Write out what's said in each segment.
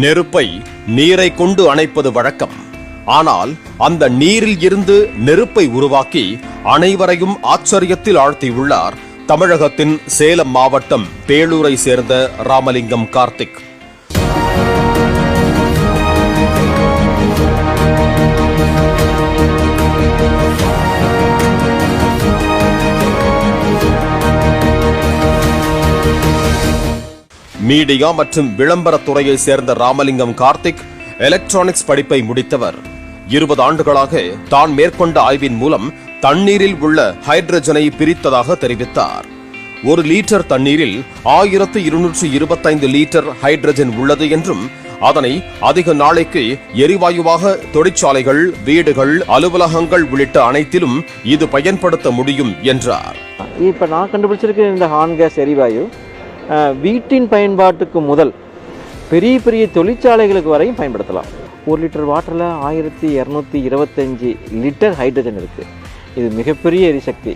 நெருப்பை நீரை கொண்டு அணைப்பது வழக்கம். ஆனால் அந்த நீரில் இருந்து நெருப்பை உருவாக்கி அனைவரையும் ஆச்சரியத்தில் ஆழ்த்தியுள்ளார் தமிழகத்தின் சேலம் மாவட்டம் பேளூரை சேர்ந்த ராமலிங்கம் கார்த்திக். மீடியா மற்றும் விளம்பரத் துறையை சேர்ந்த ராமலிங்கம் கார்த்திக் எலக்ட்ரானிக்ஸ் படிப்பை முடித்தவர். இருபது ஆண்டுகளாக தான் மேற்கொண்ட ஆய்வின் மூலம் தண்ணீரில் உள்ள ஹைட்ரஜனை பிரித்ததாக தெரிவித்தார். ஒரு லீட்டர் தண்ணீரில் ஆயிரத்து இருநூற்று இருபத்தைந்து லீட்டர் ஹைட்ரஜன் உள்ளது என்றும் அதனை அதிக நாளைக்கு எரிவாயுவாக தொழிற்சாலைகள் வீடுகள் அலுவலகங்கள் உள்ளிட்ட அனைத்திலும் இது பயன்படுத்த முடியும் என்றார். இப்ப நான் கண்டுபிடிச்சிருக்க இந்த ஹான் கேஸ் எரிவாயு வீட்டின் பயன்பாட்டுக்கு முதல் பெரிய பெரிய தொழிற்சாலைகளுக்கு வரையும் பயன்படுத்தலாம். ஒரு லிட்டர் வாட்டரில் ஆயிரத்தி இரநூத்தி இருபத்தஞ்சி லிட்டர் ஹைட்ரஜன் இருக்குது இது மிகப்பெரிய எரிசக்தி.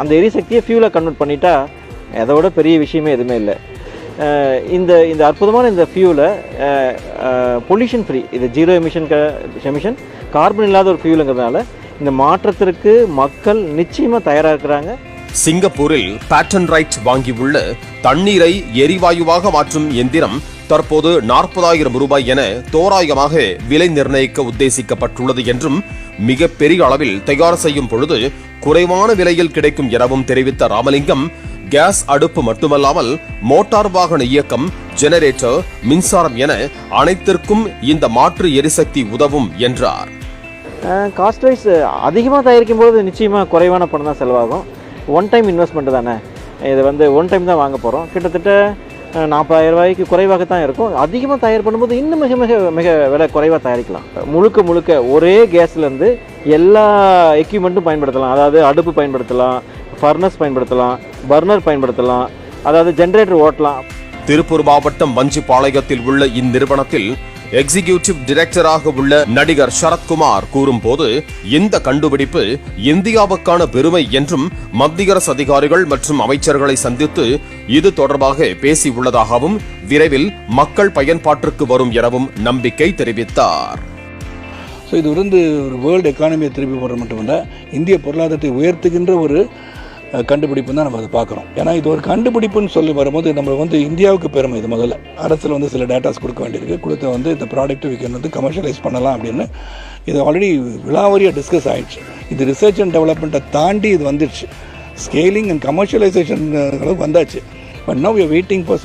அந்த எரிசக்தியை ஃபியூலை கன்வெர்ட் பண்ணிட்டா அதோட பெரிய விஷயமே எதுவுமே இல்லை. இந்த இந்த அற்புதமான இந்த ஃபியூலை பொல்யூஷன் ஃப்ரீ இது ஜீரோ எமிஷன் எமிஷன் கார்பன் இல்லாத ஒரு ஃபியூலுங்கிறதுனால இந்த மாற்றத்திற்கு மக்கள் நிச்சயமாக தயாராக இருக்கிறாங்க. சிங்கப்பூரில் பேட்டன் ரைட் வாங்கியுள்ள தண்ணீரை எரிவாயுவாக மாற்றும் எந்திரம் தற்போது நாற்பதாயிரம் ரூபாய் என தோராயமாக விலை நிர்ணயிக்க உத்தேசிக்கப்பட்டுள்ளது என்றும் மிக பெரிய அளவில் தயார் செய்யும் பொழுது குறைவான விலையில் கிடைக்கும் எனவும் தெரிவித்த ராமலிங்கம் கேஸ் அடுப்பு மட்டுமல்லாமல் மோட்டார் வாகன இயக்கம் ஜெனரேட்டர் மின்சாரம் என அனைத்திற்கும் இந்த மாற்று எரிசக்தி உதவும் என்றார். காஸ்ட் வைஸ் அதிகமாக தயாரிக்கும் போது நிச்சயமாக குறைவான பணம் தான் செலவாகும். ஒன் டைம் இன்வெஸ்ட்மெண்ட் தானே? இது வந்து ஒன் டைம் தான் வாங்க போகிறோம் கிட்டத்தட்ட நாற்பதாயிரம் ரூபாய்க்கு குறைவாக தான் இருக்கும். அதிகமாக தயார் பண்ணும்போது இன்னும் மிக மிக மிக விலை குறைவாக தயாரிக்கலாம். முழுக்க முழுக்க ஒரே கேஸ்லேருந்து எல்லா எக்யூப்மெண்ட்டும் பயன்படுத்தலாம். அதாவது அடுப்பு பயன்படுத்தலாம் ஃபர்னஸ் பயன்படுத்தலாம் பர்னர் பயன்படுத்தலாம். அதாவது ஜென்ரேட்டர் ஓட்டலாம். திருப்பூர் மாவட்டம் வஞ்சிப்பாளையத்தில் உள்ள இந்நிறுவனத்தில் எக்ஸிகியூட்டிவ் டிரெக்டராக உள்ள நடிகர் சரத்குமார் கூறும்போது இந்த கண்டுபிடிப்பு இந்தியாவுக்கான பெருமை என்றும் மத்திய அரசு அதிகாரிகள் மற்றும் அமைச்சர்களை சந்தித்து இது தொடர்பாக பேசியுள்ளதாகவும் விரைவில் மக்கள் பயன்பாட்டிற்கு வரும் எனவும் நம்பிக்கை தெரிவித்தார். ஸோ இது வந்து ஒரு வேர்ல்டு எக்கானமியை திருப்பி போடுற மட்டுமல்ல இந்திய பொருளாதாரத்தை உயர்த்துகின்ற ஒரு கண்டுபிடிப்பு தான் நம்ம அதை பார்க்குறோம். ஏன்னா இது ஒரு கண்டுபிடிப்புன்னு சொல்லி வரும்போது நம்ம வந்து இந்தியாவுக்கு பெருமை இது முதல்ல. அரசில் வந்து சில டேட்டாஸ் கொடுக்க வேண்டியிருக்கு. கொடுத்த வந்து இந்த ப்ராடக்ட் விற்கணும் வந்து கமர்ஷியலைஸ் பண்ணலாம் அப்படின்னு இது ஆல்ரெடி விழாவரியாக டிஸ்கஸ் ஆயிடுச்சு. இது ரிசர்ச் அண்ட் டெவலப்மெண்ட்டை தாண்டி இது வந்துடுச்சு. ஸ்கேலிங் அண்ட் கமர்ஷியலைசேஷன் அளவுக்கு வந்தாச்சு. But no we waiting for